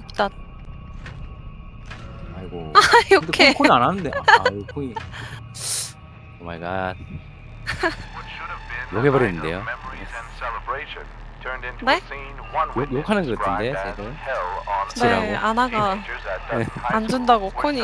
굽다. 아이고. 이렇게. 콩이 안 하는데. 아, 이거 콩이. 오 마이 갓. 욕해버렸는데요. 네? 욕- 욕하는 것 같은데, 쟤들. 네, 아나가 안 준다고 콘이.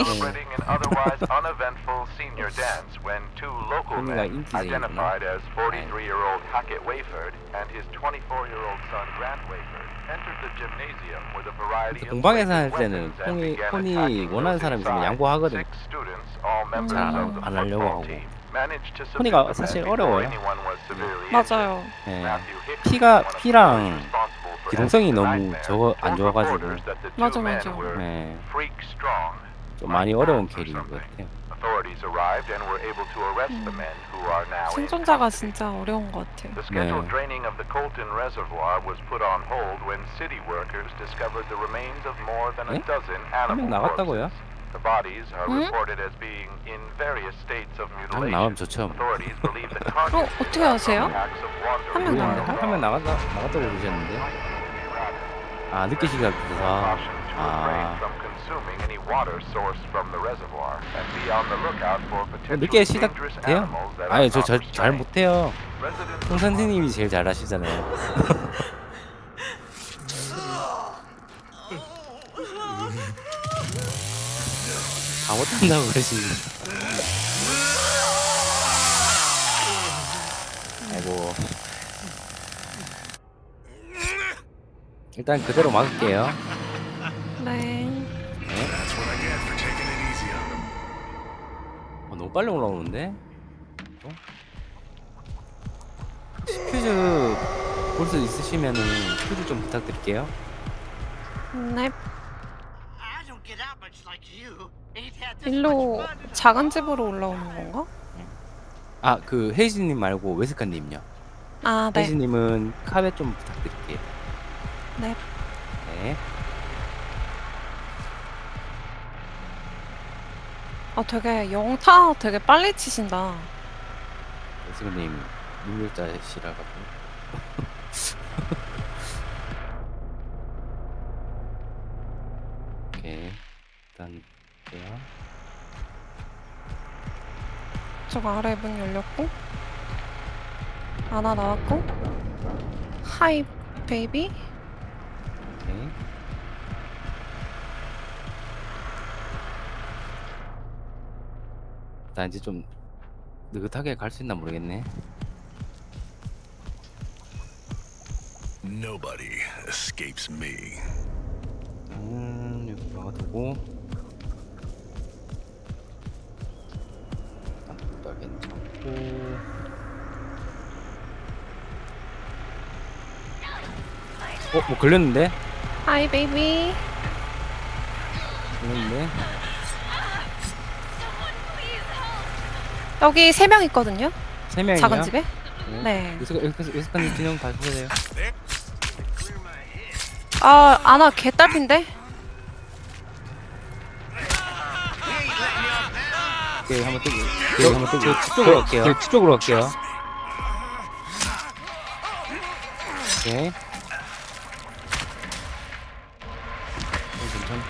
콩이가 인기쟁이구나. identified as 43-year-old Hackett Wayford and his 24-year-old son Grant Wayford entered the gymnasium with a variety of 공방에서 할 때는 콩이 attacking 원하는 사람 있으면. 양보하거든. Six students, all members 잘 of the 안 하려고 하고. The 사실 어려워요. anyone was severely injured. 맞아요. 예. Hickman, 피가 피랑 기동성이 너무 저거 안 좋아가지고 맞아, 맞아. 예, strong. 좀 많이 어려운 캐릭인 것 같아요. In 생존자가. 진짜 어려운 것 같아요. The scheduled 네. draining of the Colton Reservoir was put on hold when city workers discovered the remains of more than a 네? dozen 한명 animal 나갔다고요? corpses. The bodies are 응? reported as being in various states of 한 mutilation. 나가면 좋죠. 뭐. Authorities believe the 어, carcasses 어떻게 아세요? packs of wandering wild 나가요? dogs. 한명 나갔다 나갔다고 그러셨는데. 아 늦게 시작해서 Caution to refrain 아 from consuming any water sourced from the reservoir and be on the lookout for 늦게 potentially dangerous 시작돼요? animals that are 아니 not 저잘 restrained. 못해요. 송 선생님이 제일 잘하시잖아요. 다 못한다고 그러시니. 아이고. 일단 그대로 막을게요. 네. 네. 어, 너무 빨리 올라오는데? 어? 퓨즈 볼 수 있으시면은 퓨즈 좀 부탁드릴게요. 네. 일로 작은 집으로 올라오는 건가? 아, 그 혜진님 말고 웨스카님요. 아, 네. 혜진님은 카베 좀 부탁드릴게요. 네. 네. 아, 되게 영타 되게 빨리 치신다. 웨스카님 능력자시라고. 오케이. 일단 볼게요. 저거 아래 문 열렸고. 아나 나왔고. 하이, 베이비. 오케이. 나 이제 좀 느긋하게 갈 수 있나 모르겠네. Nobody escapes me. 음, 여기 막아두고. 어, 뭐 걸렸는데? 하이, 베이비. 걸렸는데? 여기 세 명 있거든요. 세 명이요? 작은 집에. 네. 여기까지 진영 다 주세요. 아, 아나 개딸핀데? 오케이, 한번 뜨고. 오케이, 한번 뜨고. 저 뒤쪽으로 갈게요. 저 뒤쪽으로 갈게요. 오케이.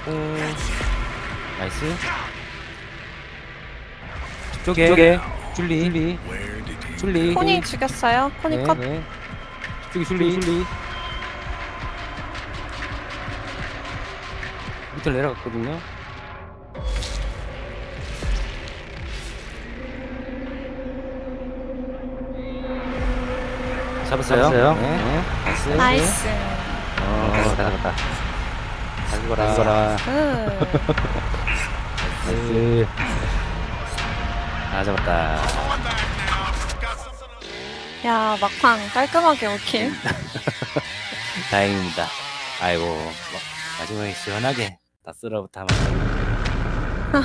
괜찮고. 나이스. 뒤쪽에. 뒤쪽에. 줄리. 줄리. 줄리. 코니 죽였어요. 코니 네, 컷. 네. 뒤쪽에 줄리. 줄리. 밑으로 내려갔거든요. 잡았어요? 잡았어요? 네. 네. 나이스. 나이스. 어, 잡았다, 잡았다. 죽어라. 그. 나이스. 아, 잡았다. 야, 막판 깔끔하게 올킬. 다행입니다. 아이고, 마- 마지막에 시원하게 다 하면.